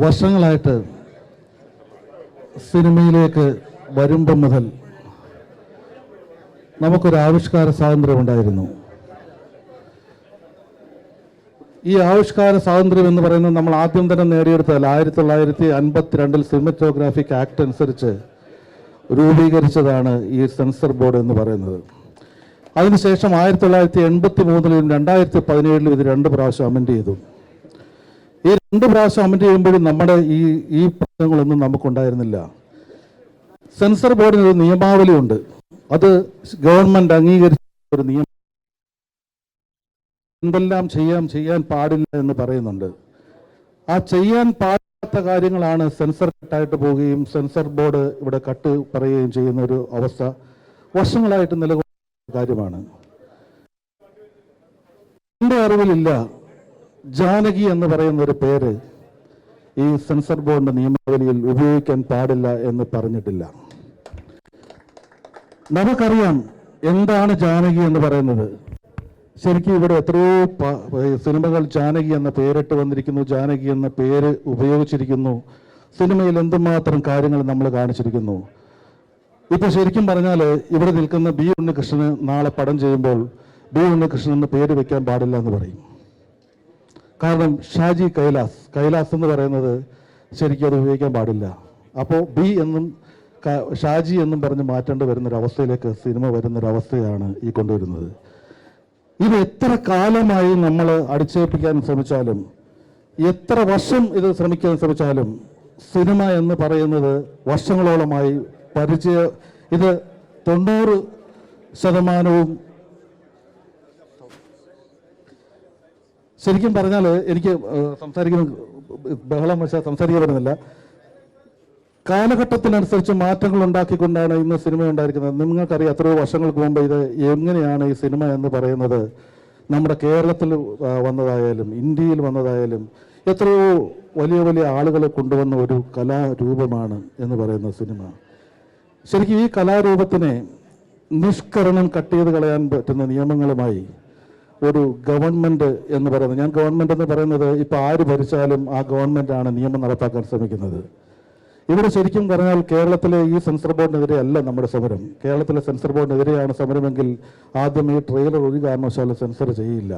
വർഷങ്ങളായിട്ട് സിനിമയിലേക്ക് വരുമ്പം മുതൽ നമുക്കൊരു ആവിഷ്കാര സ്വാതന്ത്ര്യം ഉണ്ടായിരുന്നു. ഈ ആവിഷ്കാര സ്വാതന്ത്ര്യം എന്ന് പറയുന്നത് നമ്മൾ ആദ്യം തന്നെ നേടിയെടുത്തതല്ല. ആയിരത്തി തൊള്ളായിരത്തി അൻപത്തിരണ്ടിൽ സിനിമറ്റോഗ്രാഫിക് ആക്ട് അനുസരിച്ച് രൂപീകരിച്ചതാണ് ഈ സെൻസർ ബോർഡ് എന്ന് പറയുന്നത്. അതിനുശേഷം ആയിരത്തി തൊള്ളായിരത്തി എൺപത്തി മൂന്നിലും രണ്ടായിരത്തി പതിനേഴിലും ഇത് രണ്ട് പ്രാവശ്യം അമെൻഡ് ചെയ്തു. ഈ രണ്ട് പ്രാവശ്യം അമെൻഡ് ചെയ്യുമ്പോഴും നമ്മുടെ ഈ ഈ പ്രശ്നങ്ങളൊന്നും നമുക്കുണ്ടായിരുന്നില്ല. സെൻസർ ബോർഡിന് ഒരു നിയമാവലി ഉണ്ട്. അത് ഗവൺമെന്റ് അംഗീകരിച്ച ഒരു നിയമം. എന്തെല്ലാം ചെയ്യാം ചെയ്യാൻ പാടില്ല എന്ന് പറയുന്നുണ്ട്. ആ ചെയ്യാൻ പാടാത്ത കാര്യങ്ങളാണ് സെൻസർ കട്ടായിട്ട് പോവുകയും സെൻസർ ബോർഡ് ഇവിടെ കട്ട് പറയുകയും ചെയ്യുന്ന ഒരു അവസ്ഥ വർഷങ്ങളായിട്ട് നിലകൊള്ളുന്ന കാര്യമാണ്. എന്റെ അറിവിലില്ല. ജാനകി എന്ന് പറയുന്ന ഒരു പേര് ഈ സെൻസർ ബോർഡിന്റെ നിയമാവലിയിൽ ഉപയോഗിക്കാൻ പാടില്ല എന്ന് പറഞ്ഞിട്ടില്ല. നമുക്കറിയാം എന്താണ് ജാനകി എന്ന് പറയുന്നത്. ശരിക്കും ഇവിടെ എത്രയോ സിനിമകൾ ജാനകി എന്ന പേരിട്ട് വന്നിരിക്കുന്നു ജാനകി എന്ന പേര് ഉപയോഗിച്ചിരിക്കുന്നു. സിനിമയിൽ എന്തുമാത്രം കാര്യങ്ങൾ നമ്മൾ കാണിച്ചിരിക്കുന്നു. ഇപ്പൊ ശരിക്കും പറഞ്ഞാൽ ഇവിടെ നിൽക്കുന്ന ബി ഉണ്ണികൃഷ്ണന് നാളെ പടം ചെയ്യുമ്പോൾ ബി ഉണ്ണികൃഷ്ണൻ എന്ന് പേര് വെക്കാൻ പാടില്ല എന്ന് പറയും. കാരണം ഷാജി കൈലാസ് കൈലാസ് എന്ന് പറയുന്നത് ശരിക്കും അത് ഉപയോഗിക്കാൻ പാടില്ല. അപ്പോൾ ബി എന്നും ഷാജി എന്നും പറഞ്ഞ് മാറ്റേണ്ടി വരുന്നൊരവസ്ഥയിലേക്ക് സിനിമ വരുന്നൊരവസ്ഥയാണ് ഈ കൊണ്ടുവരുന്നത്. ഇത് എത്ര കാലമായി നമ്മൾ അടിച്ചേൽപ്പിക്കാൻ ശ്രമിച്ചാലും എത്ര വർഷം ഇത് ശ്രമിക്കാൻ ശ്രമിച്ചാലും സിനിമ എന്ന് പറയുന്നത് വർഷങ്ങളോളമായി പരിചയ ഇത് തൊണ്ണൂറ് ശതമാനവും ശരിക്കും പറഞ്ഞാൽ എനിക്ക് സംസാരിക്കുന്ന ബഹളം വെച്ചാൽ സംസാരിക്കാൻ പറ്റുന്നില്ല കാലഘട്ടത്തിനനുസരിച്ച് മാറ്റങ്ങൾ ഉണ്ടാക്കിക്കൊണ്ടാണ് ഇന്ന് സിനിമ ഉണ്ടായിരിക്കുന്നത്. നിങ്ങൾക്കറിയാം എത്രയോ വർഷങ്ങൾക്ക് മുമ്പ് ഇത് എങ്ങനെയാണ് ഈ സിനിമ എന്ന് പറയുന്നത്. നമ്മുടെ കേരളത്തിൽ വന്നതായാലും ഇന്ത്യയിൽ വന്നതായാലും എത്രയോ വലിയ വലിയ ആളുകളെ കൊണ്ടുവന്ന ഒരു കലാരൂപമാണ് എന്ന് പറയുന്ന സിനിമ. ശരിക്കും ഈ കലാരൂപത്തിനെ നിഷ്കരണം കട്ട് ചെയ്ത് കളയാൻ പറ്റുന്ന നിയമങ്ങളുമായി ഒരു ഗവൺമെന്റ് എന്ന് പറയുന്നത്. ഞാൻ ഗവൺമെന്റ് എന്ന് പറയുന്നത് ഇപ്പൊ ആര് ഭരിച്ചാലും ആ ഗവൺമെന്റ് ആണ് നിയമം നടപ്പാക്കാൻ ശ്രമിക്കുന്നത്. ഇവിടെ ശരിക്കും പറഞ്ഞാൽ കേരളത്തിലെ ഈ സെൻസർ ബോർഡിനെതിരെ അല്ല നമ്മുടെ സമരം. കേരളത്തിലെ സെൻസർ ബോർഡിനെതിരെയാണ് സമരമെങ്കിൽ ആദ്യം ഈ ട്രെയിലർ ഒരു കാരണവശാലും സെൻസർ ചെയ്യില്ല.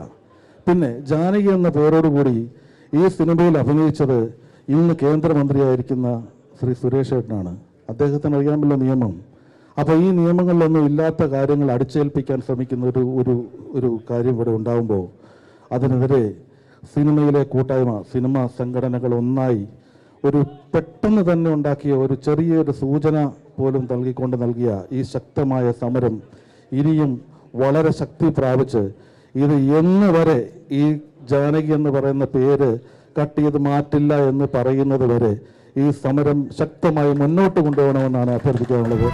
പിന്നെ ജാനകി എന്ന പേരോടുകൂടി ഈ സിനിമയിൽ അഭിനയിച്ചത് ഇന്ന് കേന്ദ്രമന്ത്രിയായിരിക്കുന്ന ശ്രീ സുരേഷ് ഏട്ടനാണ്. അദ്ദേഹത്തിന് അറിയാമല്ലോ നിയമം. അപ്പോൾ ഈ നിയമങ്ങളിലൊന്നും ഇല്ലാത്ത കാര്യങ്ങൾ അടിച്ചേൽപ്പിക്കാൻ ശ്രമിക്കുന്ന ഒരു ഒരു ഒരു കാര്യം ഇവിടെ ഉണ്ടാകുമ്പോൾ അതിനെതിരെ സിനിമയിലെ കൂട്ടായ്മ സിനിമ സംഘടനകൾ ഒന്നായി ഒരു പെട്ടെന്ന് തന്നെ ഉണ്ടാക്കിയ ഒരു ചെറിയൊരു സൂചന പോലും നൽകിക്കൊണ്ട് നൽകിയ ഈ ശക്തമായ സമരം ഇനിയും വളരെ ശക്തി പ്രാപിച്ച് ഇത് എന്ന് വരെ ഈ ജാനകി എന്ന് പറയുന്ന പേര് കട്ട് ചെയ്ത് മാറ്റില്ല എന്ന് പറയുന്നത് വരെ ഈ സമരം ശക്തമായി മുന്നോട്ട് കൊണ്ടുപോകണമെന്നാണ് അഭ്യർത്ഥിക്കാനുള്ളത്.